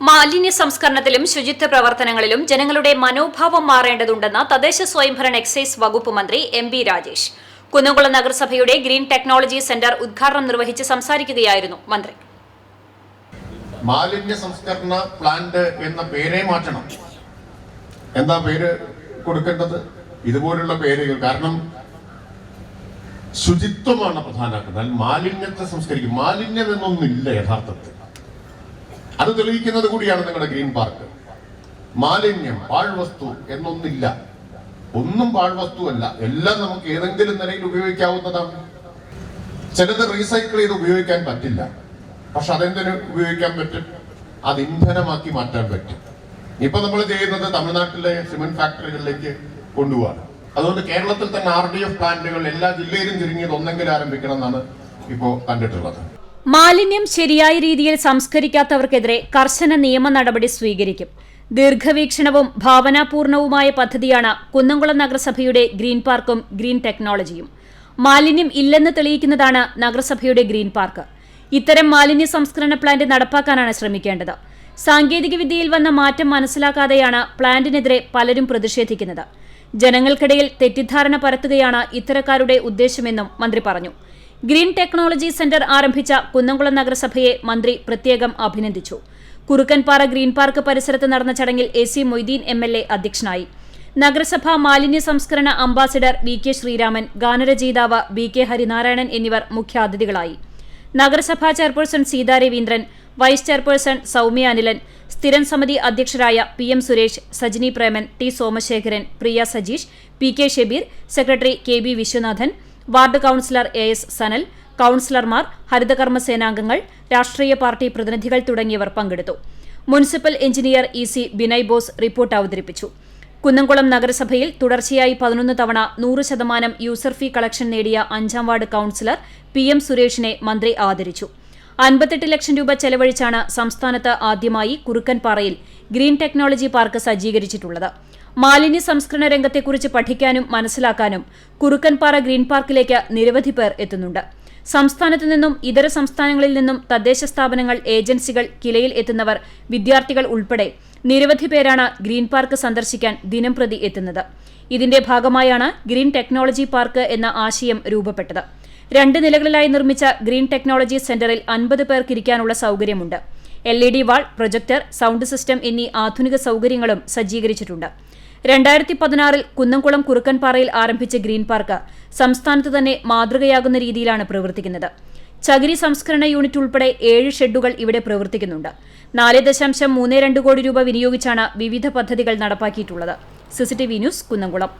മാലിന്യ സംസ്കരണത്തിലും ശുചിത്വ പ്രവർത്തനങ്ങളിലും ജനങ്ങളുടെ മനോഭാവം മാറേണ്ടതുണ്ടെന്ന് തദ്ദേശ സ്വയംഭരണ എക്സൈസ് വകുപ്പ് മന്ത്രി എം ബി രാജേഷ്. കുന്നംകുളം നഗരസഭയുടെ ഗ്രീൻ ടെക്നോളജി സെന്റർ ഉദ്ഘാടനം നിർവഹിച്ച് സംസാരിക്കുകയായിരുന്നു മന്ത്രി. മാലിന്യ സംസ്കരണ പ്ലാന്റ് എന്ന പേരെ മാറ്റണം. എന്താ പേര് കൊടുക്കേണ്ടത്? ഇതുപോലുള്ള പേരുകൾ. കാരണം ശുചിത്വമാണ് പ്രധാനമാക്കുന്നത് മാലിന്യത്തെ സംസ്കരിക്കും. മാലിന്യം എന്നൊന്നില്ല യഥാർത്ഥത്തിൽ. അത് തെളിയിക്കുന്നത് കൂടിയാണ് നിങ്ങളുടെ ഗ്രീൻ പാർക്ക്. മാലിന്യം പാഴ്വസ്തു എന്നൊന്നില്ല. ഒന്നും പാഴ്വസ്തു അല്ല. എല്ലാം നമുക്ക് ഏതെങ്കിലും നിലയിൽ ഉപയോഗിക്കാവുന്നതാണ്. ചിലത് റീസൈക്കിൾ ചെയ്ത് ഉപയോഗിക്കാൻ പറ്റില്ല. പക്ഷെ അതെന്തിനു ഉപയോഗിക്കാൻ പറ്റും? അത് ഇന്ധനമാക്കി മാറ്റാൻ പറ്റും. ഇപ്പൊ നമ്മൾ ചെയ്യുന്നത് തമിഴ്നാട്ടിലെ സിമെന്റ് ഫാക്ടറികളിലേക്ക് കൊണ്ടുപോവാണ്. അതുകൊണ്ട് കേരളത്തിൽ തന്നെ ആർ ഡി എഫ് പ്ലാന്റുകൾ എല്ലാ ജില്ലയിലും ചുരുങ്ങിയത് ഒന്നെങ്കിലും ആരംഭിക്കണം എന്നാണ് ഇപ്പോ കണ്ടിട്ടുള്ളത്. മാലിന്യം ശരിയായ രീതിയിൽ സംസ്കരിക്കാത്തവർക്കെതിരെ കർശന നിയമ നടപടി സ്വീകരിക്കും. ദീർഘവീക്ഷണവും ഭാവനാപൂർണവുമായ പദ്ധതിയാണ് കുന്നംകുളം നഗരസഭയുടെ ഗ്രീൻ പാർക്കും ഗ്രീൻ ടെക്നോളജിയും. മാലിന്യം ഇല്ലെന്ന് തെളിയിക്കുന്നതാണ് നഗരസഭയുടെ ഗ്രീൻ പാർക്ക്. ഇത്തരം മാലിന്യ സംസ്കരണ പ്ലാന്റ് നടപ്പാക്കാനാണ് ശ്രമിക്കേണ്ടത്. സാങ്കേതികവിദ്യയിൽ വന്ന മാറ്റം മനസ്സിലാക്കാതെയാണ് പ്ലാന്റിനെതിരെ പലരും പ്രതിഷേധിക്കുന്നത്. ജനങ്ങൾക്കിടയിൽ തെറ്റിദ്ധാരണ പരത്തുകയാണ് ഇത്തരക്കാരുടെ ഉദ്ദേശമെന്നും മന്ത്രി പറഞ്ഞു. ഗ്രീൻ ടെക്നോളജി സെന്റർ ആരംഭിച്ച കുന്നംകുളം നഗരസഭയെ മന്ത്രി പ്രത്യേകം അഭിനന്ദിച്ചു. കുറുക്കൻപാറ ഗ്രീൻ പാർക്ക് പരിസരത്ത് നടന്ന ചടങ്ങിൽ A C Moideen M L A അധ്യക്ഷനായി. നഗരസഭാ മാലിന്യ സംസ്കരണ അംബാസിഡർ വി കെ ശ്രീരാമൻ ഗാനരചയിതാവ് ബി കെ ഹരിനാരായണൻ എന്നിവർ മുഖ്യാതിഥികളായി. നഗരസഭാ chairperson Seetha Raveendran vice chairperson Soumya Anilan സ്ഥിരം സമിതി അധ്യക്ഷരായ P M Suresh Sajini Preman T Somasekharan Priya Sajeesh P K Shebeer secretary K B Viswanathan ward councillor A S Sanal കൌൺസിലർമാർ ഹരിതകർമ്മ സേനാംഗങ്ങൾ രാഷ്ട്രീയ party പ്രതിനിധികൾ തുടങ്ങിയവർ പങ്കെടുത്തു. Municipal engineer E C Binay Bose report അവതരിപ്പിച്ചു. കുന്നംകുളം നഗരസഭയിൽ തുടർച്ചയായി പതിനൊന്ന് തവണ നൂറ് ശതമാനം യൂസർ ഫീ കളക്ഷൻ നേടിയ അഞ്ചാം വാർഡ് കൌൺസിലർ പി എം സുരേഷിനെ മന്ത്രി ആദരിച്ചു. അൻപത്തെട്ട് ലക്ഷം രൂപ ചെലവഴിച്ചാണ് സംസ്ഥാനത്ത് ആദ്യമായി കുറുക്കൻപാറയിൽ ഗ്രീൻ ടെക്നോളജി പാർക്ക് സജ്ജീകരിച്ചിട്ടുള്ളത്. മാലിന്യ സംസ്കരണ രംഗത്തെക്കുറിച്ച് പഠിക്കാനും മനസ്സിലാക്കാനും കുറുക്കൻപാറ ഗ്രീൻ പാർക്കിലേക്ക് നിരവധി പേർ എത്തുന്നുണ്ട്. സംസ്ഥാനത്തു നിന്നും ഇതര സംസ്ഥാനങ്ങളിൽ നിന്നും തദ്ദേശ സ്ഥാപനങ്ങൾ ഏജൻസികൾ കിലയിൽ എത്തുന്നവർ വിദ്യാർത്ഥികൾ ഉൾപ്പെടെ നിരവധി പേരാണ് ഗ്രീൻ പാർക്ക് സന്ദർശിക്കാൻ ദിനംപ്രതി എത്തുന്നത്. ഇതിന്റെ ഭാഗമായാണ് ഗ്രീൻ ടെക്നോളജി പാർക്ക് എന്ന ആശയം രൂപപ്പെട്ടത്. രണ്ട് നിലകളിലായി നിർമ്മിച്ച ഗ്രീൻ ടെക്നോളജി സെന്ററിൽ അൻപത് പേർക്കിരിക്കാനുള്ള സൗകര്യമുണ്ട്. L E D wall projector sound system എന്നീ ആധുനിക സൗകര്യങ്ങളും സജ്ജീകരിച്ചിട്ടുണ്ട്. രണ്ടായിരത്തി പതിനാറിൽ കുന്നംകുളം കുറുക്കൻപാറയിൽ ആരംഭിച്ച ഗ്രീൻ പാർക്ക് സംസ്ഥാനത്ത് തന്നെ മാതൃകയാകുന്ന രീതിയിലാണ് പ്രവർത്തിക്കുന്നത്. ചകിരി സംസ്കരണ യൂണിറ്റ് ഉൾപ്പെടെ ഏഴ് ഷെഡുകൾ ഇവിടെ പ്രവർത്തിക്കുന്നുണ്ട്. നാല് ദശാംശം മൂന്ന് രണ്ട് കോടി രൂപ വിനിയോഗിച്ചാണ് വിവിധ പദ്ധതികൾ നടപ്പാക്കിയിട്ടുള്ളത്. CCTV news Kunnamkulam.